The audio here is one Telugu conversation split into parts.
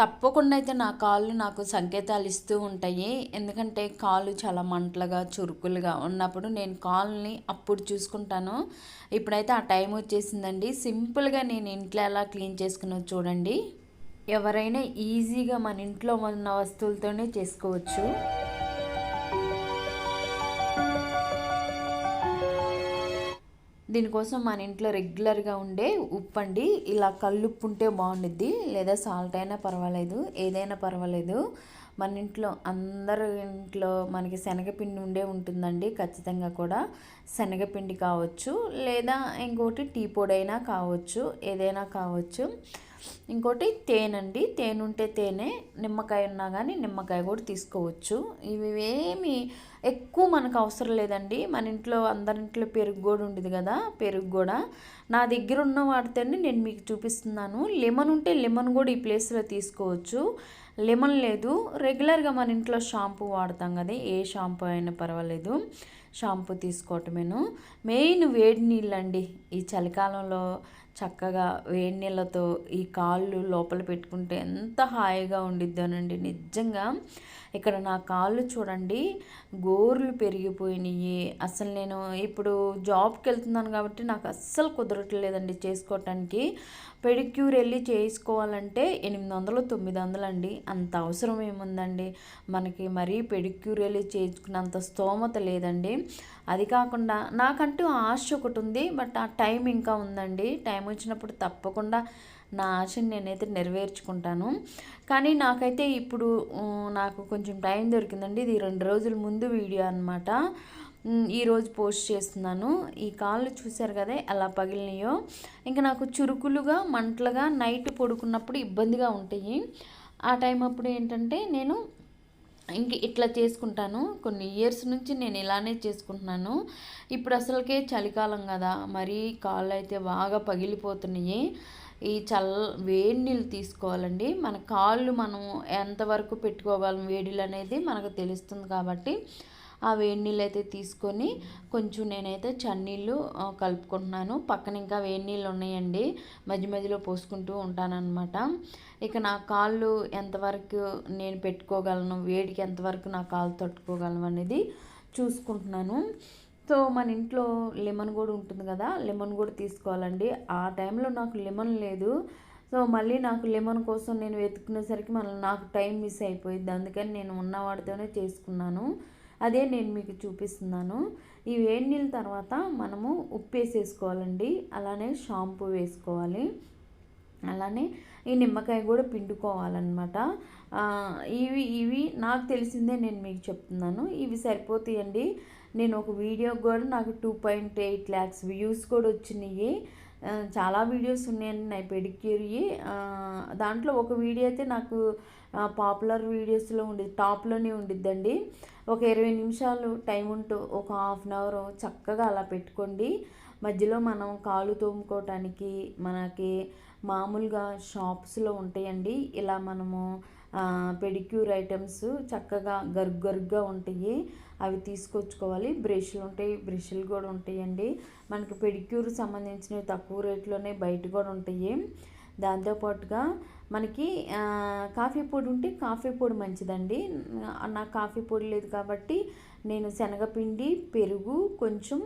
తప్పకుండా అయితే నా కాళ్ళు నాకు సంకేతాలు ఇస్తూ ఉంటాయి. ఎందుకంటే కాళ్ళు చాలా మంటలుగా చురుకులుగా ఉన్నప్పుడు నేను కాళ్ళని అప్పుడు చూసుకుంటాను. ఇప్పుడైతే ఆ టైం వచ్చేసిందండి. సింపుల్గా నేను ఇంట్లో ఎలా క్లీన్ చేసుకున్నో చూడండి. ఎవరైనా ఈజీగా మన ఇంట్లో ఉన్న వస్తువులతోనే చేసుకోవచ్చు. దీనికోసం మన ఇంట్లో రెగ్యులర్గా ఉండే ఉప్పు అండి ఇలా కల్లుప్పు ఉంటే బాగుండిద్ది. లేదా సాల్ట్ అయినా పర్వాలేదు ఏదైనా పర్వాలేదు. మన ఇంట్లో అందరి ఇంట్లో మనకి శనగపిండి ఉండే ఉంటుందండి ఖచ్చితంగా కూడా. శనగపిండి కావచ్చు లేదా ఇంకోటి టీ పొడి అయినా కావచ్చు ఏదైనా కావచ్చు. ఇంకోటి తేనండి. తేనె ఉంటే తేనె నిమ్మకాయ ఉన్నా కానీ నిమ్మకాయ కూడా తీసుకోవచ్చు. ఇవి ఏమి ఎక్కువ మనకు అవసరం లేదండి. మన ఇంట్లో అందరింట్లో పెరుగు కూడా ఉండేది కదా పెరుగు కూడా. నా దగ్గర ఉన్న వాటితోనే నేను మీకు చూపిస్తున్నాను. లెమన్ ఉంటే లెమన్ కూడా ఈ ప్లేస్లో తీసుకోవచ్చు. లెమన్ లేదు. రెగ్యులర్గా మన ఇంట్లో షాంపూ వాడతాం కదా ఏ షాంపూ అయినా పర్వాలేదు. షాంపూ తీసుకోవటమేను. మెయిన్ వేడి నీళ్ళండి. ఈ చలికాలంలో చక్కగా వేడి నీళ్ళతో ఈ కాళ్ళు లోపల పెట్టుకుంటే ఎంత హాయిగా ఉండిద్దోనండి నిజంగా ఇక్కడ నా కాళ్ళు చూడండి గోర్లు పెరిగిపోయినాయి. అసలు నేను ఇప్పుడు జాబ్కి వెళ్తున్నాను కాబట్టి నాకు అస్సలు కుదరట్లేదండి చేసుకోవటానికి. పెడిక్యూర్ వెళ్ళి చేసుకోవాలంటే ఎనిమిది వందలు తొమ్మిది వందలు అండి అంత అవసరం ఏముందండి? మనకి మరీ పెడిక్యూర్ వెళ్ళి చేసుకున్నంత స్తోమత లేదండి. అది కాకుండా నాకంటూ ఆశ ఒకటి ఉంది బట్ ఆ టైం ఇంకా ఉందండి. టైం వచ్చినప్పుడు తప్పకుండా నా ఆశని నేనైతే నెరవేర్చుకుంటాను. కానీ నాకైతే ఇప్పుడు నాకు కొంచెం టైం దొరికిందండి. ఇది రెండు రోజుల ముందు వీడియో అనమాట ఈరోజు పోస్ట్ చేస్తున్నాను. ఈ కాళ్ళు చూశారు కదా ఎలా పగిలినాయో. ఇంకా నాకు చురుకులుగా మంటలుగా నైట్ పడుకున్నప్పుడు ఇబ్బందిగా ఉంటాయి. ఆ టైం అప్పుడు ఏంటంటే నేను ఇంక ఇట్లా చేసుకుంటాను. కొన్ని ఇయర్స్ నుంచి నేను ఇలానే చేసుకుంటున్నాను. ఇప్పుడు అసలుకే చలికాలం కదా. మరీ కాళ్ళు అయితే బాగా పగిలిపోతున్నాయి. ఈ చల్ల వేడి నీళ్ళు తీసుకోవాలండి. మన కాళ్ళు మనం ఎంతవరకు పెట్టుకోగలం వేడిలు అనేది మనకు తెలుస్తుంది కాబట్టి ఆ వేడి నీళ్ళు అయితే తీసుకొని కొంచెం నేనైతే చన్నీళ్ళు కలుపుకుంటున్నాను. పక్కన ఇంకా వేడి నీళ్ళు ఉన్నాయండి. మధ్య మధ్యలో పోసుకుంటూ ఉంటానన్నమాట. ఇక నా కాళ్ళు ఎంతవరకు నేను పెట్టుకోగలను వేడికి ఎంతవరకు నా కాళ్ళు తట్టుకోగలను అనేది చూసుకుంటున్నాను. సో మన ఇంట్లో లెమన్ కూడా ఉంటుంది కదా లెమన్ కూడా తీసుకోవాలండి. ఆ టైంలో నాకు లెమన్ లేదు. సో మళ్ళీ నాకు లెమన్ కోసం నేను వెతుకునేసరికి మళ్ళీ నాకు టైం మిస్ అయిపోయింది. అందుకని నేను ఉన్నవాడితోనే చేసుకున్నాను. అదే నేను మీకు చూపిస్తున్నాను. ఈ వేడి నీళ్ళ తర్వాత మనము ఉప్పు వేసేసుకోవాలండి. అలానే షాంపూ వేసుకోవాలి. అలానే ఈ నిమ్మకాయ కూడా పిండుకోవాలన్నమాట. ఇవి ఇవి నాకు తెలిసిందే నేను మీకు చెప్తున్నాను. ఇవి సరిపోతాయండి. నేను ఒక వీడియో కూడా నాకు two point eight lakhs views కూడా వచ్చినాయి. చాలా వీడియోస్ ఉన్నాయండి. నా పెడిక్యూర్వి. దాంట్లో ఒక వీడియో అయితే నాకు పాపులర్ వీడియోస్లో ఉండేది టాప్లోనే ఉండిద్దండి. ఒక ఇరవై నిమిషాలు టైం ఉంటూ ఒక హాఫ్ అన్ అవర్ చక్కగా అలా పెట్టుకోండి. మధ్యలో మనం కాలు తోముకోవటానికి మనకి మామూలుగా షాప్స్లో ఉంటాయండి. ఇలా మనము పెడిక్యూర్ ఐటమ్స్ చక్కగా గరుగ్గా ఉంటాయి. అవి తీసుకొచ్చుకోవాలి. బ్రష్లు ఉంటాయి. బ్రష్లు కూడా ఉంటాయండి. మనకి పెడిక్యూర్ సంబంధించినవి తక్కువ రేట్లోనే బయట కూడా ఉంటాయి. దాంతోపాటుగా మనకి కాఫీ పొడి ఉంటే కాఫీ పొడి మంచిదండి. నాకు కాఫీ పొడి లేదు కాబట్టి నేను శనగపిండి పెరుగు కొంచెం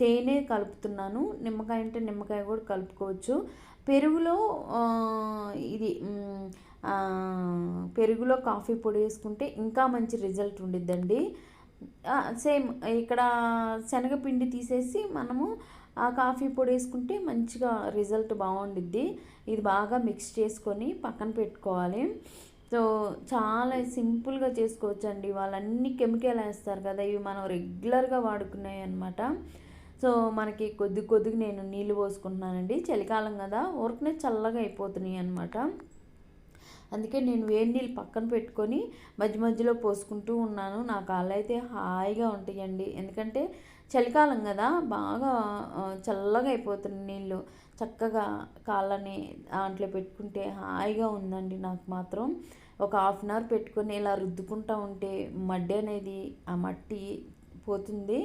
తేనె కలుపుతున్నాను. నిమ్మకాయ అంటే నిమ్మకాయ కూడా కలుపుకోవచ్చు. పెరుగులో ఇది పెరుగులో కాఫీ పొడి వేసుకుంటే ఇంకా మంచి రిజల్ట్ ఉండిద్దండి. సేమ్ ఇక్కడ శనగపిండి తీసేసి మనము ఆ కాఫీ పొడి వేసుకుంటే మంచిగా రిజల్ట్ బాగుండిద్ది. ఇది బాగా మిక్స్ చేసుకొని పక్కన పెట్టుకోవాలి. సో చాలా సింపుల్గా చేసుకోవచ్చండి. వాళ్ళన్నీ కెమికల్ వేస్తారు కదా ఇవి మనం రెగ్యులర్గా వాడుకున్నాయి అనమాట సో మనకి కొద్ది కొద్దిగా నేను నీళ్ళు పోసుకుంటున్నానండి. చలికాలం కదా ఊరికనే చల్లగా అయిపోతున్నాయి అనమాట అందుకే నేను వేడి నీళ్ళు పక్కన పెట్టుకొని మధ్య మధ్యలో పోసుకుంటూ ఉన్నాను. నా కాళ్ళు అయితే హాయిగా ఉంటాయండి. ఎందుకంటే చలికాలం కదా బాగా చల్లగా అయిపోతుంది నీళ్ళు. చక్కగా కాళ్ళని దాంట్లో పెట్టుకుంటే హాయిగా ఉందండి నాకు మాత్రం. ఒక హాఫ్ అన్ అవర్ పెట్టుకొని ఇలా రుద్దుకుంటూ ఉంటే మడ్డి అనేది ఆ మట్టి పోతుంది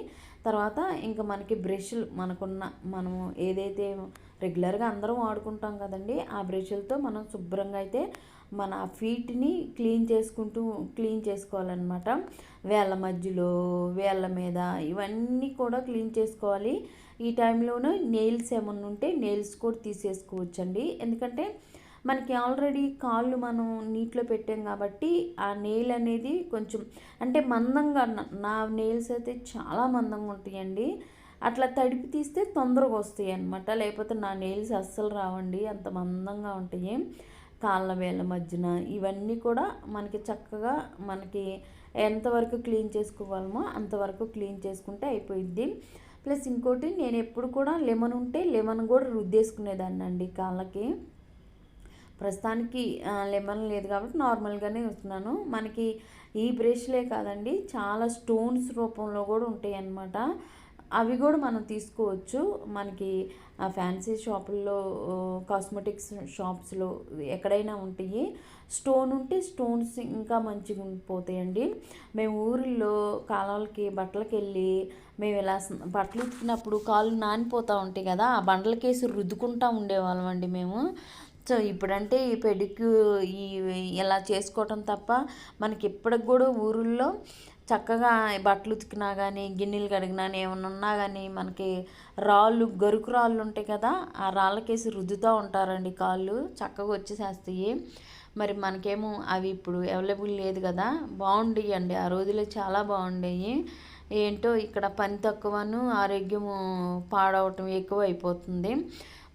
తర్వాత ఇంకా మనకి బ్రష్లు మనకున్న మనము ఏదైతే రెగ్యులర్గా అందరం వాడుకుంటాం కదండి ఆ బ్రష్లతో మనం శుభ్రంగా అయితే మన ఫీట్ని క్లీన్ చేసుకుంటూ క్లీన్ చేసుకోవాలన్నమాట. వేళ్ళ మధ్యలో వేళ్ళ మీద ఇవన్నీ కూడా క్లీన్ చేసుకోవాలి. ఈ టైంలోనూ నెయిల్స్ ఏమన్నా ఉంటే నెయిల్స్ కూడా తీసేసుకోవచ్చండి. ఎందుకంటే మనకి ఆల్రెడీ కాళ్ళు మనం నీటిలో పెట్టాం కాబట్టి ఆ నెయిల్ అనేది కొంచెం అంటే మందంగా నా నెయిల్స్ అయితే చాలా మందంగా ఉంటాయండి. అట్లా తడిపి తీస్తే తొందరగా వస్తాయి అనమాట లేకపోతే నా నెయిల్స్ అస్సలు రావండి అంత మందంగా ఉంటాయి. కాళ్ళ వేళ్ళ మధ్యన ఇవన్నీ కూడా మనకి చక్కగా మనకి ఎంతవరకు క్లీన్ చేసుకోవాలమో అంతవరకు క్లీన్ చేసుకుంటే అయిపోయిద్ది. ప్లస్ ఇంకోటి నేను ఎప్పుడు కూడా లెమన్ ఉంటే లెమన్ కూడా రుద్దేసుకునేదాన్ని అండి కాళ్ళకి. ప్రస్తుతానికి లెమన్ లేదు కాబట్టి నార్మల్గానే వస్తున్నాను. మనకి ఈ బ్రష్లే కాదండి చాలా స్టోన్స్ రూపంలో కూడా ఉంటాయి అన్నమాట అవి కూడా మనం తీసుకోవచ్చు. మనకి ఫ్యాన్సీ షాపుల్లో కాస్మెటిక్స్ షాప్స్లో ఎక్కడైనా ఉంటాయి. స్టోన్ ఉంటే స్టోన్స్ ఇంకా మంచిగా పోతాయండి మేము ఊరిలో కాలాలకి బట్టలకి వెళ్ళి మేము ఇలా బట్టలు ఉతికినప్పుడు కాళ్ళు నానిపోతూ ఉంటాయి కదా ఆ బండలకేసి రుద్దుకుంటూ ఉండేవాళ్ళం అండి మేము. సో ఇప్పుడంటే ఈ పెడిక్యూ ఈ ఇలా చేసుకోవటం తప్ప మనకి ఇప్పటికి కూడా ఊరుల్లో చక్కగా బట్టలు ఉతికినా కానీ గిన్నెలు కడిగినా ఏమన్నా ఉన్నా కానీ మనకి రాళ్ళు గరుకు రాళ్ళు ఉంటాయి కదా ఆ రాళ్ళకేసి రుద్దుతూ ఉంటారండి కాళ్ళు చక్కగా వచ్చేసేస్తాయి. మరి మనకేమో అవి ఇప్పుడు అవైలబుల్ లేదు కదా బాగుండేవి అండి ఆ రోజులే చాలా బాగుండేవి ఏంటో ఇక్కడ పని తక్కువను ఆరోగ్యము పాడవటం ఎక్కువ అయిపోతుంది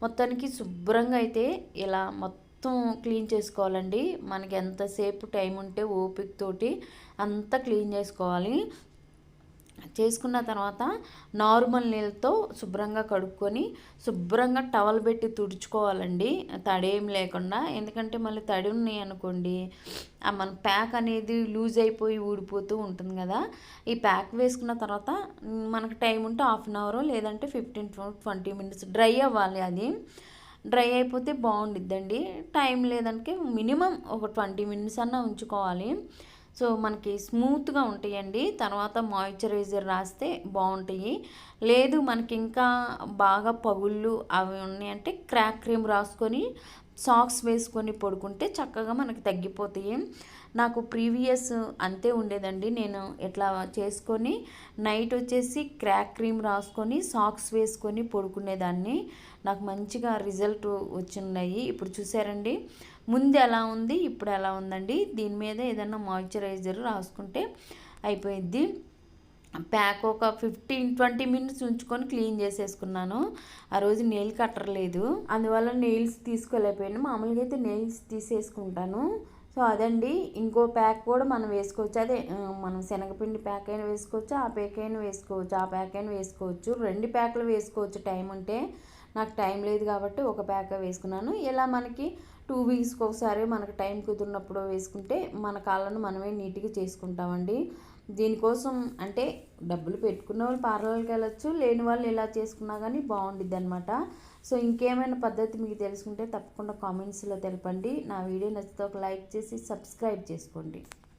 మొత్తానికి శుభ్రంగా అయితే ఇలా మొత్తం క్లీన్ చేసుకోవాలండి. మనకి ఎంతసేపు టైం ఉంటే ఓపికతోటి అంతా క్లీన్ చేసుకోవాలి. చేసుకున్న తర్వాత నార్మల్ నీళ్ళతో శుభ్రంగా కడుక్కొని శుభ్రంగా టవల్ పెట్టి తుడుచుకోవాలండి. తడేం లేకుండా. ఎందుకంటే మళ్ళీ తడి ఉన్నాయి అనుకోండి మన ప్యాక్ అనేది లూజ్ అయిపోయి ఊడిపోతూ ఉంటుంది కదా. ఈ ప్యాక్ వేసుకున్న తర్వాత మనకు టైం ఉంటే హాఫ్ అన్ అవర్ లేదంటే ఫిఫ్టీన్ ట్వంటీ మినిట్స్ డ్రై అవ్వాలి అది. డ్రై అయిపోతే బాగుండిద్దండి. టైం లేదంటే మినిమం ఒక ట్వంటీ మినిట్స్ అన్నా ఉంచుకోవాలి. సో మనకి స్మూత్గా ఉంటాయండి. తర్వాత మాయిశ్చరైజర్ రాస్తే బాగుంటాయి. లేదు మనకి ఇంకా బాగా పగుళ్ళు అవి ఉన్నాయంటే క్రాక్ క్రీమ్ రాసుకొని సాక్స్ వేసుకొని పడుకుంటే చక్కగా మనకి తగ్గిపోతాయి. నాకు ప్రీవియస్ అంతే ఉండేదండి. నేను ఇట్లా చేసుకొని నైట్ వచ్చేసి క్రాక్ క్రీమ్ రాసుకొని సాక్స్ వేసుకొని పడుకునేదాన్ని. నాకు మంచిగా రిజల్ట్ వచ్చినాయి ఇప్పుడు చూసారండి. ముందు ఎలా ఉంది ఇప్పుడు ఎలా ఉందండి? దీని మీద ఏదైనా మాయిశ్చరైజర్ రాసుకుంటే అయిపోయిద్ది. ప్యాక్ ఒక ఫిఫ్టీన్ ట్వంటీ మినిట్స్ ఉంచుకొని క్లీన్ చేసేసుకున్నాను. ఆ రోజు నెయిల్ కట్టరలేదు అందువల్ల నెయిల్స్ తీసుకోలేకపోయాను. మామూలుగా అయితే నెయిల్స్ తీసేసుకుంటాను. సో అదండి. ఇంకో ప్యాక్ కూడా మనం వేసుకోవచ్చు. అదే మనం శనగపిండి ప్యాక్ అయినా వేసుకోవచ్చు ఆ ప్యాక్ అయినా వేసుకోవచ్చు ఆ ప్యాక్ అయినా వేసుకోవచ్చు. రెండు ప్యాక్లు వేసుకోవచ్చు టైం ఉంటే. నాకు టైం లేదు కాబట్టి ఒక ప్యాక్ వేసుకున్నాను. ఇలా మనకి టూ వీక్స్కి ఒకసారి మనకు టైం కుదిరినప్పుడు వేసుకుంటే మన కాళ్ళను మనమే నీట్గా చేసుకుంటామండి. దీనికోసం అంటే డబ్బులు పెట్టుకున్న వాళ్ళు పార్లర్కి వెళ్ళచ్చు లేని వాళ్ళు ఇలా చేసుకున్నా కానీ బాగుండిద్ది అనమాట సో ఇంకేమైనా పద్ధతి మీకు తెలుసుకుంటే తప్పకుండా కామెంట్స్లో తెలపండి. నా వీడియో నచ్చితే ఒక లైక్ చేసి సబ్స్క్రైబ్ చేసుకోండి.